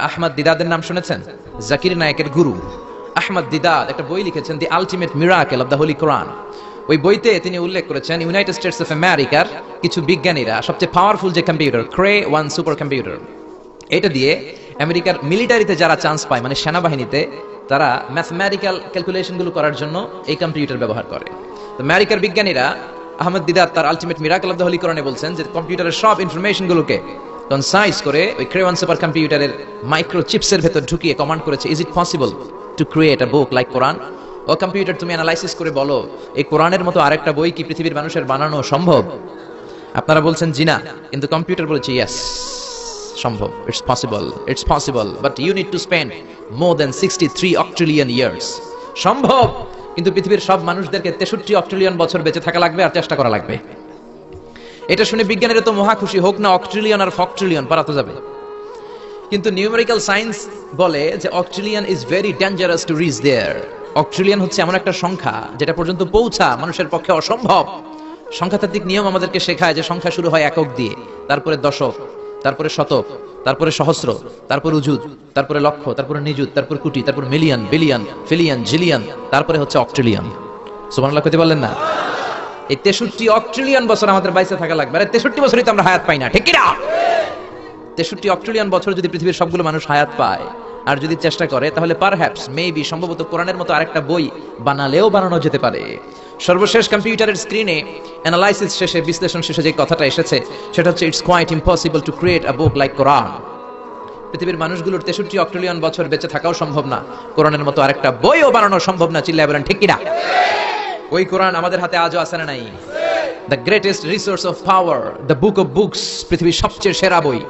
আহমদ দিদাদের নাম শুনেছেন? জাকির নায়কের গুরু। আহমদ দিদাদ একটা বই লিখেছেন the ultimate miracle of the holy Quran ওই বইতে তিনি উল্লেখ করেছেন ইউনাইটেড স্টেটস অফ আমেরিকার কিছু বিজ্ঞানীরা, সবচেয়ে পাওয়ারফুল যে computer Cray one super computer এটা দিয়ে আমেরিকার মিলিটারিতে যারা চান্স পায় মানে সেনাবাহিনীতে, তারা ম্যাথমেটিক্যাল ক্যালকুলেশনগুলো করার জন্য এই কম্পিউটার ব্যবহার করে। তো আমেরিকার বিজ্ঞানীরা আহমদ দিদার তার ultimate miracle of the holy কোরআনে বলছেন যে কম্পিউটারের সব ইনফরমেশনগুলোকে কনসাইজ করে ওই ক্রেওয়ান সুপার কম্পিউটারের মাইক্রো চিপসের ভেতর ঢুকিয়ে কমান্ড করেছে is it possible to create a book like Quran O computer তুমি অ্যানালাইসিস করে বলো, এই কোরআনের মতো আরেকটা বই কি পৃথিবীর মানুষের বানানো সম্ভব? আপনারা বলছেন জিনা কিন্তু কম্পিউটার বলেছে ইয়েস সম্ভব। It's possible it's possible but you need to spend more then sixty three octillion years সম্ভব! কিন্তু পৃথিবীর সব মানুষদেরকে তেষট্টি অক্ট্রিলিয়ন বছর বেঁচে থাকা লাগবে আর চেষ্টা করা লাগবে। এটা শুনে বিজ্ঞানীরা তো মহা খুশি। হোক না অক্ট্রিলিয়ন আর ফক্ট্রিলিয়ন পারাতে যাবে। কিন্তু নিউমেরিক্যাল সায়েন্স বলে যে octillion is very dangerous to reach there. Octillion হচ্ছে এমন একটা সংখ্যা যেটা পর্যন্ত পৌঁছা মানুষের পক্ষে অসম্ভব। সংখ্যাতাত্ত্বিক নিয়ম আমাদেরকে শেখায় যে সংখ্যা শুরু হয় একক দিয়ে, তারপরে দশক, তারপরে শতক, তারপরে সহস্র, তারপরে উজুদ, তারপরে লক্ষ, তারপরে নিযুত, তারপরে কোটি, তারপরে মিলিয়ন, বিলিয়ন, ফিলিয়ন, জিলিয়ন, তারপরে হচ্ছে অক্ট্রিলিয়ন সুবহানাল্লাহ কইতে পারলেন না? এই তেষট্টি অক্ট্রিলিয়ন বছর আমাদের বাইসে থাকা লাগবে। আরে, তেষট্টি বছরই তো আমরা হায়াত পাই না, ঠিক কিনা? তেষট্টি অক্ট্রিলিয়ন বছর যদি পৃথিবীর সবগুলো মানুষ হায়াত পায়, আর যদি চেষ্টা করে, তাহলে পারহ্যাপস মেবি সম্ভবত কোরআনের মতো আরেকটা বই বানালেও বানানো যেতে পারে। সর্বশেষ কম্পিউটারের স্ক্রিনে অ্যানালাইসিস শেষে, বিশ্লেষণ শেষে যে কথাটা এসেছে, সেটা হচ্ছে it's quite impossible to create a book like Quran পৃথিবীর মানুষগুলোর তেষট্টি অক্ট্রিলিয়ন বছর বেঁচে থাকাও সম্ভব না। কোরআনের মতো আরেকটা বইও বানানো সম্ভব না, চিল্লায় বলেন, ঠিক কিনা? ওই কোরআন আমাদের হাতে আজও আছে না নাই? The greatest resource of power the book of books পৃথিবীর সবচেয়ে সেরা বই।